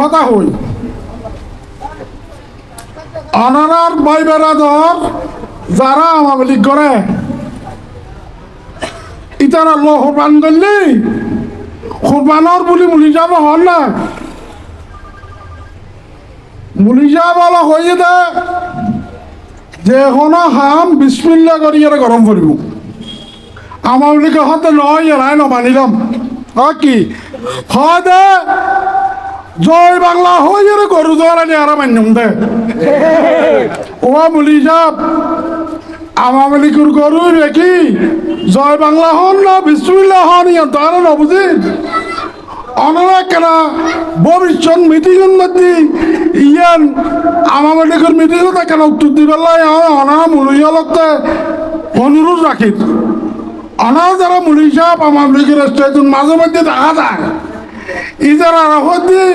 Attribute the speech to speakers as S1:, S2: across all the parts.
S1: কথা হই। অনারার ভাই বেড়াদর যারা আওয়ামী লীগ করে, ইতারা লোহ পান করলি কোরবানর বুলি মুলি যাব হন না। মুলি যা বলা হয়ে দে, যে কোনো হাম বিসমিল্লা করি এরা গরম করিব। আমার লিখে হতে নয় এরাই ন মানিলাম হয় কি? হয় দে। জয় বাংলা হয়ে গরু দৌড়ানি আর মান্যম দে। ও মুলি আমার লিখুর গরু রেখি। জয় বাংলা হন না বিসমিল্লা হন ইয়ান তারা না অনারা কেন ভবিষ্যৎ মিটিংয়ের মধ্যে ইয়ান আমার লিখুর মিটিংও কেন উত্তর দিবেলাই অনারা মুলিয়া লগতে অনুরোধ রাখি অনারা যারা মাঝে মধ্যে দেখা যায়। ই যারা রাখত দিয়ে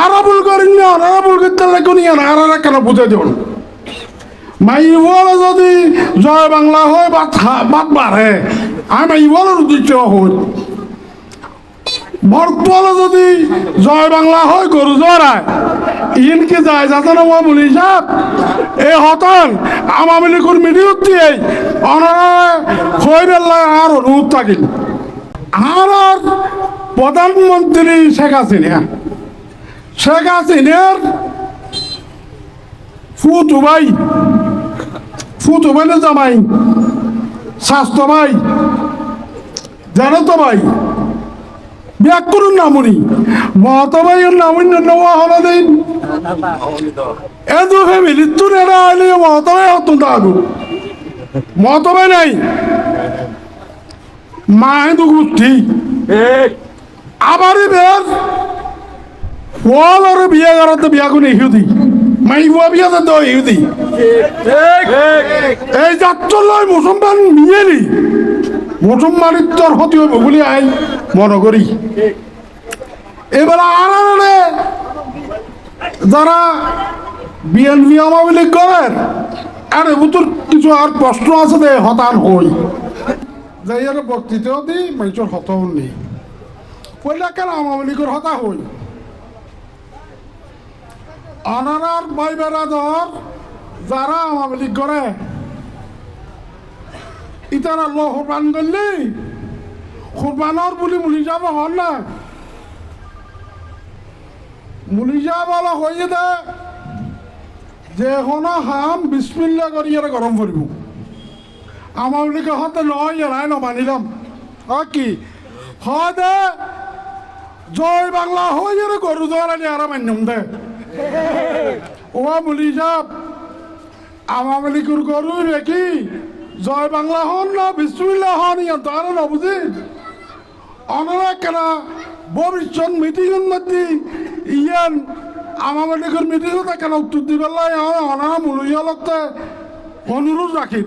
S1: আর ভুল করেন না ভুল করতে লাগুন ইয়ান আর কেন বুঝে দিন মাইবল যদি জয় বাংলা হয় বা বাদ বাড়ে আমি মাইবলের উদ্দেশ্য হই বর্তমানে যদি জয় বাংলা হয়, গরু জড়ায়। ইনকে যায়, যাতে না বলি সাপ এই হতন আমামি লিখুন মিডিয়ত দিয়ে অনারা বেলায় আর অনুরোধ থাকিল। আর আর প্রধানমন্ত্রী শেখ হাসিনা। শেখ হাসিনার ফুত ভাই ফুত ভাইলে জামাই স্বাস্থ্য ভাই জানো তো ভাই ব্যাকুরুন নামুনি মহাতবাইয়ের নামুনি নেওয়া হলো দিন। এদু ফ্যামিলি তুন এরা আইলে মহাতবাই হতুন দাগু মহাতবাই নাই। মা হিন্দু গোষ্ঠী। আবারই বের ওয়াল আর বিয়ে করাতে বিয়া কোন ইহুদি? মাই বুয়া বিয়া তো ইহুদি। এই যাত্রা লয় মুসলমান মিয়েলি। মুসলমানিত্বর হতে হইব বলি আই মনে করি। এবার আর যারা বিএনপি আওয়ামী লীগ করেন আর এবুতর কিছু আর প্রশ্ন আছে দে হতান হই। যাই আর বক্তৃতাও দি মানুষের হতাও নেই পয়লা কেন আওয়ামী লীগের হতা হই? অনারার ভাই বেড়াদর যারা আওয়ামী লীগ করে, ইতারা লো কোরবান করলি, কোরবানর বুলি মুলি যাব হন না। মুলি যা বলা হয়ে দে, যে কোনো হাম বিসমিল্লা করি এরা গরম করিব। আমার লিখে হতে নয় এরাই ন মানিলাম কি? হয় দে জয় বাংলা, হয়ে এরা গরু দৌড়ানি আর মান্যম দে ও মুলি যাব আমার লিখুর গরু রেখি জয় বাংলা হন না বিসমিল্লা হন ইয়ান তারা না বুঝি? অনারা কেন ভবিষ্যৎ মিটিংয়ের মধ্যে ইয়ান আমার লিখুর মিটিংও কেন উত্তর দিবেলাই অনারা মুলিয়া লগতে অনুরোধ রাখি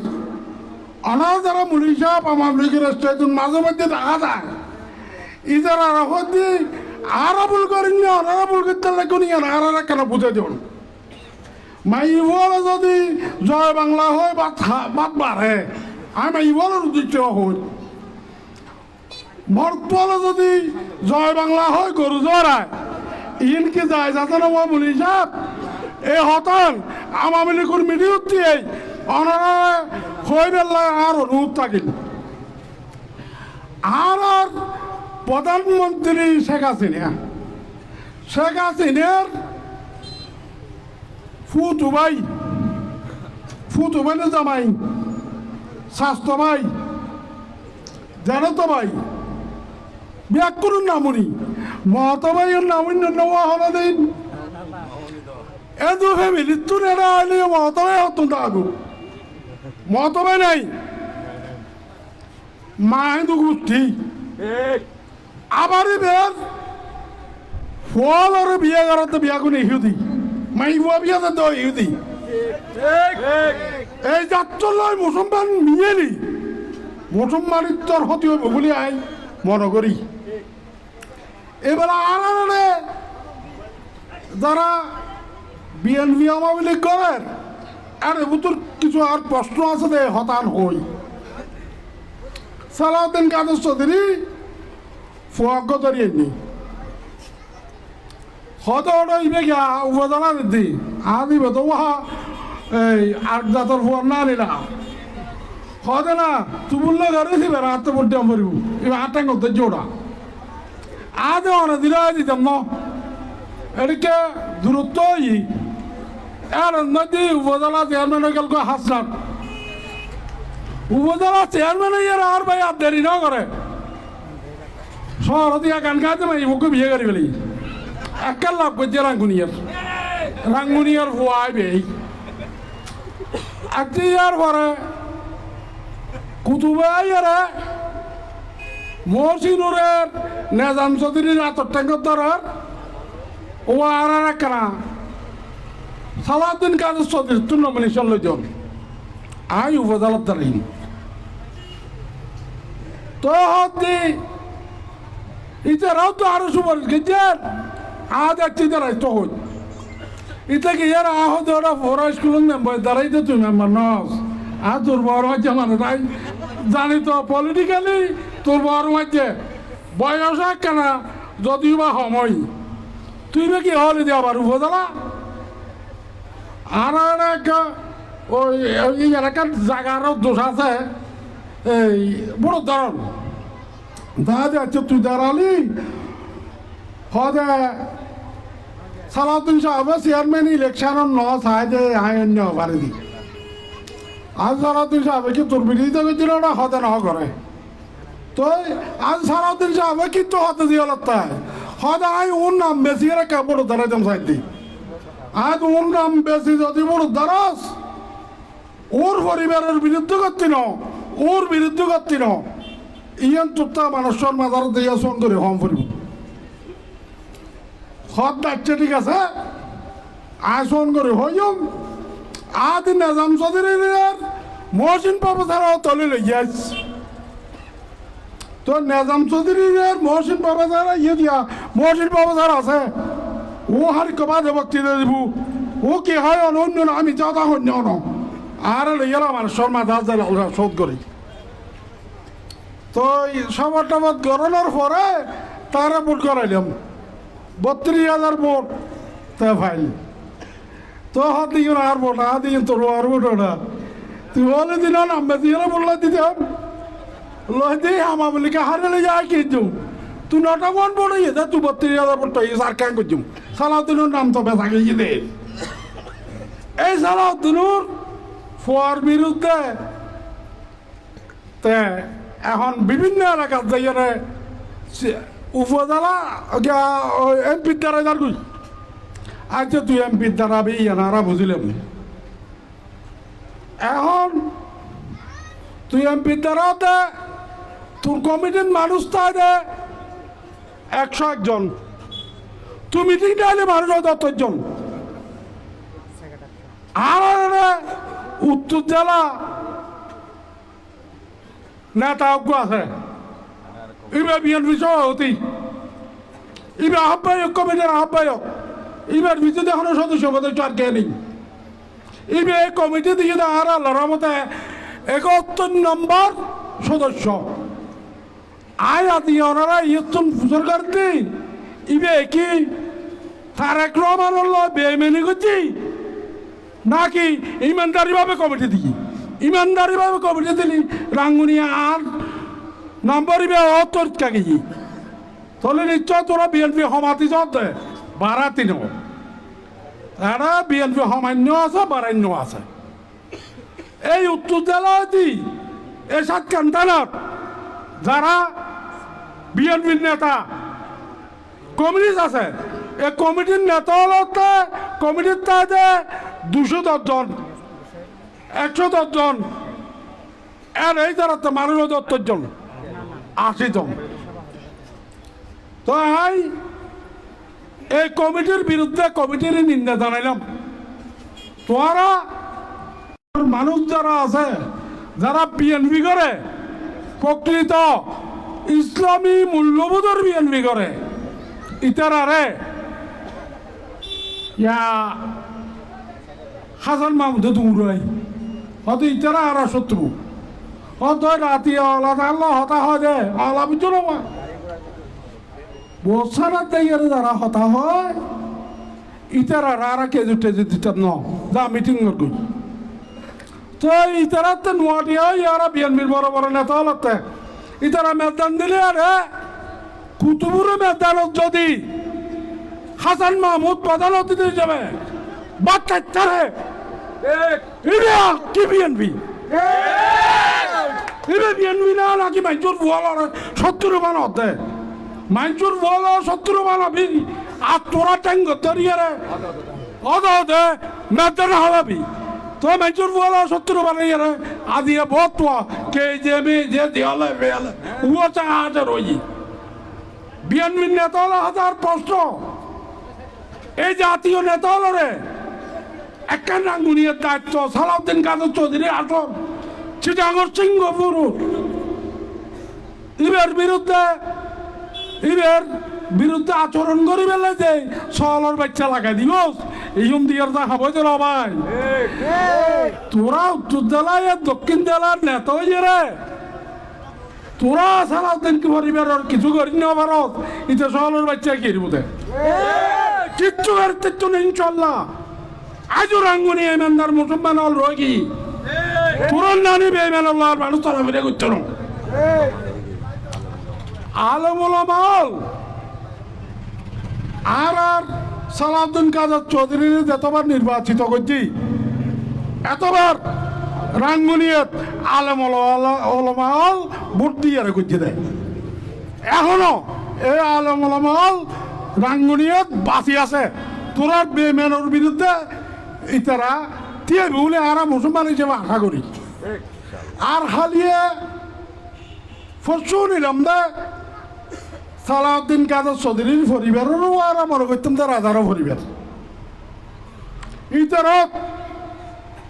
S1: অনারা যারা মুলি সাহেব আমার লিখের স্টেশন মাঝে মধ্যে দেখা যায়। ই যারা রাখত দিয়ে আর ভুল করেন ভুল করতে লাগুন ইয়ান আর কেন বুঝে দিন মাইবল যদি জয় বাংলা হয় বা বাদ বাড়ে আমি মাইবলের উদ্দেশ্য হই। বর্তমানে যদি জয় বাংলা হয়, গরু জড়ায়। ইনকে যায়, যাতে না বলি সাপ এই হতন আওয়ামী লীগের মিডিয়ত দিয়ে অনারা হয়ে বেলায় আর অনুরোধ থাকিল। আর আর প্রধানমন্ত্রী শেখ হাসিনা। শেখ হাসিনার ফুতু ভাইলে জামাই স্বাস্থ্য ভাই জানো তো ভাই ব্যাকুরুন নামুনি মহাত ভাইয়ের নামুনি নেওয়া হলো দিন। এদু ফ্যামিলি আইলে মহাত ভাই হতুন দাগু মহাত ভাই নাই। মা হিন্দু গোষ্ঠী। আবারই বের ফল আর বিয়ে করাতে বিয়া কোন ইহুদি? মাই বুয়া বিয়া তো ইহুদি। এই যাত্রা মুসলমান মিয়েলি মুসলমানিত্বর হতে হইব বলি আই মনে করি। এবার আনে যারা বিএনপি আওয়ামী লীগ করেন আর এবুতর কিছু আর প্রশ্ন আছে দে হতান হই। সালাউদ্দিন কাদের চৌধুরী ফুয়াগ্য দাঁড়িয়ে নি হয়তো ওটা ইবে গিয়া উপজেলা দিদি আর তো ওহা এই আট জাতর ফুয়ার না নিলা হয়তো না। তুবুল না ঘরে দিবে পড়তে পারিব, এবার আটটা করতে জোড়া। আজ অনেক দিলে দিতাম ন এদিকে দূরত্ব ই, এর নদী উপজেলা চেয়ারম্যান গেল হাসনাট উপজেলা চেয়ারম্যান আর ভাই আর দেরি না করে। শহর দিয়া গান গাইতে মাই মুখে বিয়ে করি বলি। একাল লাভ করছে রাঙ্গুনিয়ার। রাঙ্গুনিয়ার ফুয়াই বেই একটি ইয়ার পরে কুতুবাই ইয়ারে মহসিনুরের নেজাম চৌধুরীর আতর ট্যাঙ্কর ধরার ও আর একখানা সালাউদ্দিন কাদের চৌধুরী তৃণমূল জন আই উপজেলার দাঁড়িয়ে তো হতে তারাই তখন। ইতা কি ইয়ার আহ ধরা ফোরা স্কুল মেম্বার দাঁড়াই তো তুই মেম্বার নস। আর তোর বড় হচ্ছে মানে তাই জানি তো পলিটিক্যালি তোর বড় হচ্ছে বয়স কেনা, যদিও বা সময় তুই বা কি হলি দিয়ে আবার উপজেলা? আর একটা ওই এলাকার জায়গারও দোষ আছে। এই, বড় ধরন যাচ্ছে তুই দাঁড়ালি? হদে, সালাউদ্দিন সাহেব চেয়ারম্যান ইলেকশন ন চাই যে আই অন্য পারে দি। আজ সালাউদ্দিন সাহেব কি তোর বিরোধিতা করছিল না হতে ন করে তো আজ সালাউদ্দিন সাহেব কিন্তু হতে দিয়ে তাই? হদে আই ওর নাম বেশি করে কে বড় দাঁড়াইতাম সাইড দি। আজ ওর নাম বেশি যদি বড় দাঁড়াস, ওর পরিবারের বিরুদ্ধে করতি ন, ওর বিরুদ্ধে করতি ইয়ান তুত্তা মানুষের মাজার দিয়ে সন করে হম ফুরিব হত যাচ্ছে ঠিক আছে? আসন করে হইম আদি নেজাম চৌধুরীর মহসিন প্রফেসর তলে লই যাইছ তো নেজাম চৌধুরীর মহসিন প্রফেসর ইয়ে দিয়া, মহসিন প্রফেসর আছে। ও হারি কবা দে বক্তৃতা দিব। ও কি হয় অন্য আমি যাওয়া অন্য আর লইয়ালা মানুষের মাথা শোধ করি। তো সবার টবার গড়ানোর পরে তারা ভোট করাইলাম। বত্রিশ হাজার ভোট তা ফাইল। তো হাত দিয়ে আর ভোট হাত দিয়ে তোর আর ভোট ওটা তুই বলে দিন নামবে দিয়ে বললে দিতাম লই দিয়ে আমা বলি কে হারে যায় কিন্তু তুই নটা মন পড়ে দে তুই বত্রিশ হাজার ভোট আর কেন করছুম সালাউদ্দিনের নাম তো বেসা গিয়ে দে এই সালাউদ্দিনুর ফোয়ার বিরুদ্ধে তে এখন বিভিন্ন এলাকার যাইয়ারে উপজেলা এমপির দ্বারা যার কই? আচ্ছা তুই এমপির দ্বারা বি এনারা বুঝিলাম। এখন তুই এমপির দ্বারাতে তোর কমিটির মানুষ তাই দে একশো একজন। তুই মিটিং ডাইলে মানুষ দশজন আর উত্তর জেলা নেতা অজ্ঞ আছে। ইবে বিএনপি সভাপতি ইবে আহ্বায়ক, কমিটির আহ্বায়ক। ইবার ভিতরে এখনও সদস্য সদস্য আর কে নেই। ইবে কমিটি দিয়ে আর আল্লাহর মতে একাত্তর নম্বর সদস্য। আয় আদি ওনারা ইয়তন সরকার দিই ইবে কি তারেক রহমান বেমেনি করছি? নাকি ইমানদারিভাবে কমিটি দিই ইমানদারিভাবে কমিটি দিলি। রাঙ্গুনিয়া আর নম্বরিবে অতর কাগেজি তাহলে নিশ্চয় তোরা বিএনপি সমাতি দে, বারাতি ন এরা বিএনপি সমান্য আছে, বারান্য আছে। এই উত্তর জেলাটি এসাদ কান্তানাত যারা বিএনপির নেতা, কমিউনিস্ট আছে এই কমিটির নেতা হলতে কমিটির তাতে দুশো দশজন একশো দশজন। এর এই যারা মানুষ দশজন আশি জন তো এই এই কমিটির বিরুদ্ধে কমিটির নিন্দা জানাইলাম। তোরা মানুষ যারা আছে, যারা বিএনপি করে, প্রকৃত ইসলামী মূল্যবোধের বিএনপি করে ইতারারে ইয়া হাসান মাহমুদ দৌড়াই। হয়তো ইতারা আর শত্রু। হয়তো রাতি আলাদা আল্লাহ হতা হয় দে আল্লাহ বুঝছ না। যারা হতা হয়। ইতারা রারা কেজি টেজি দিতাম ন, যা মিটিং করি তো ইতারাতে নোয়াটিয়া ইয়ারা বিএনপির বড় বড় নেতা হলতে। ইতারা মেদান দিলে আরে কুতুবুরে মেদানত যদি হাসান মাহমুদ প্রধান অতিথি হিসেবে বাচ্চারে এটা কি বিএনপি এটা বিএনপি না নাকি মাইজুর বলার সত্তর মান হতে মাইজুর বল সত্তর মান হবি আর তোরা ট্যাঙ্গ তরিয়ারে অদ হতে মেদান হলাবি তো মাইজুর বল সত্তর মান ইয়ারে আদিয়ে বহুত কে যে মে যে দিয়ালে বেয়ালে উয়া চা হাজার ওই বিএনপির নেতা হাজার প্রশ্ন এই জাতীয় নেতা নাঙ্গুনিয়ার দায়িত্ব, সালাউদ্দিন কাদের চৌধুরী আসন চিটাঙ্গর সিংহ ইবের বিরুদ্ধে ইবের বিরুদ্ধে আচরণ করি বেলে যে সহলের বাচ্চা লাগাই দিব। এই দিয়ার দা খাব তো ভাই। তোরা উত্তর জেলায় দক্ষিণ জেলার নেতা হয়ে রে। তোরা সালাউদ্দিন কি পরিবারের কিছু করি না ভারত, ইতে সহলের বাচ্চা কি বোধে কিচ্ছু করতে ইনশাল্লাহ। আজও রাঙ্গুনি এমেন্দার মুসলমান হল রোগী। পুরন নানি বেমেন আল্লাহর মানুষ তারা ফিরে করতে আলমুল মাল আর আর সালাউদ্দিন কাদের চৌধুরী যতবার নির্বাচিত করছি, এতবার রাঙ্গুনিয়ত আলম ওলমাল ভোট দিয়ে করছে দেয়। এখনও এই আলম ওলমাল রাঙ্গুনিয়ত বাঁচি আছে। তোরা বেমেনের বিরুদ্ধে ইতারা দিয়ে বলে আর মুসলমান হিসেবে আশা করি। আর হালিয়ে ফসু নিলাম দে। সালাউদ্দিন কাদের চৌধুরীর পরিবারেরও আর মনে করতাম তার রাজারও পরিবার। ইতারত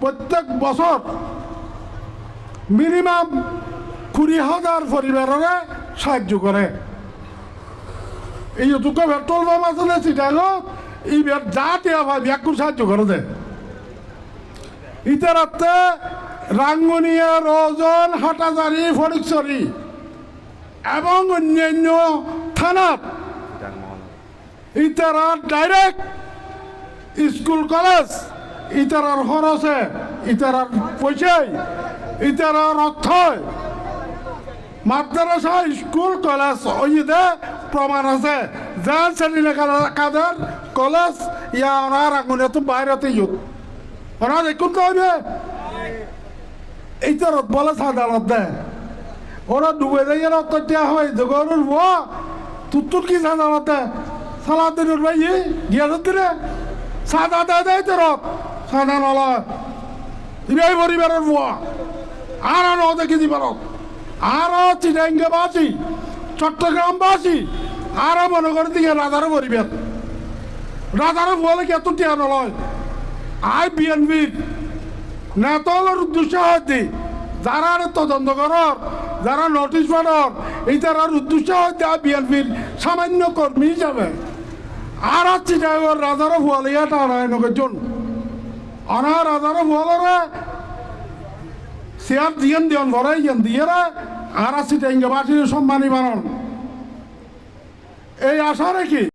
S1: প্রত্যেক বছর মিনিমাম কুড়ি হাজার পরিবারের সাহায্য করে। এই দুটো পেট্রোল পাম্প আছে সেটাইলো এই যা টিয়া ভাই ব্যাগ সাহায্য করে দেয় ইতারাতে রাঙ্গুনিয়া, রজন, হাটাজারি ফটিকছড়ি এবং অন্যান্য থানাত ইতারা ডাইরেক্ট স্কুল কলেজ, ইতারার খরচে, ইতারার পয়সায়, ইতারার অর্থয় মাদ্রাসা, স্কুল, কলেজ ওইদে প্রমাণ আছে। যে শ্রেণি কাদের কলেজ, ইয়া ওনার আগুনে তো বাইরেতে দেখুন তো হইবে এই তো রথ বলে সাধারণত দেয়। ওরা ডুবে দিয়ে রক্ত দেওয়া হয়। জগরের ব তুত্তুর কি সাধারণত সালাদিনের ভাই গিয়া দিলে? সাদা দেয় দেয় তো রথ সাদা নলয় ইবাই পরিবারের বুয়া আর আর দেখি দিবার আর চিটাঙ্গে বাসি চট্টগ্রাম বাসি আর মনে করে দিকে রাজারও পরিবার। রাজারও বলে কি এত টিয়া নলয় আই বিএনপির নেতালের উদ্দেশ্য হইতে যারা তদন্ত করার যারা নোটিশ পাঠার এই তারার উদ্দেশ্য হইতে আই বিএনপির সামান্য কর্মী হিসাবে আর আছি ড্রাইভার রাজারও ফুয়ালিয়া টানায় নগের অনা রাজারও ফুয়ালরে চেয়ার দিয়েন দিয়ন ভরাই গেন দিয়ে আর আছি টেঙ্গে বাসির সম্মানী বানন। এই আশা রেখে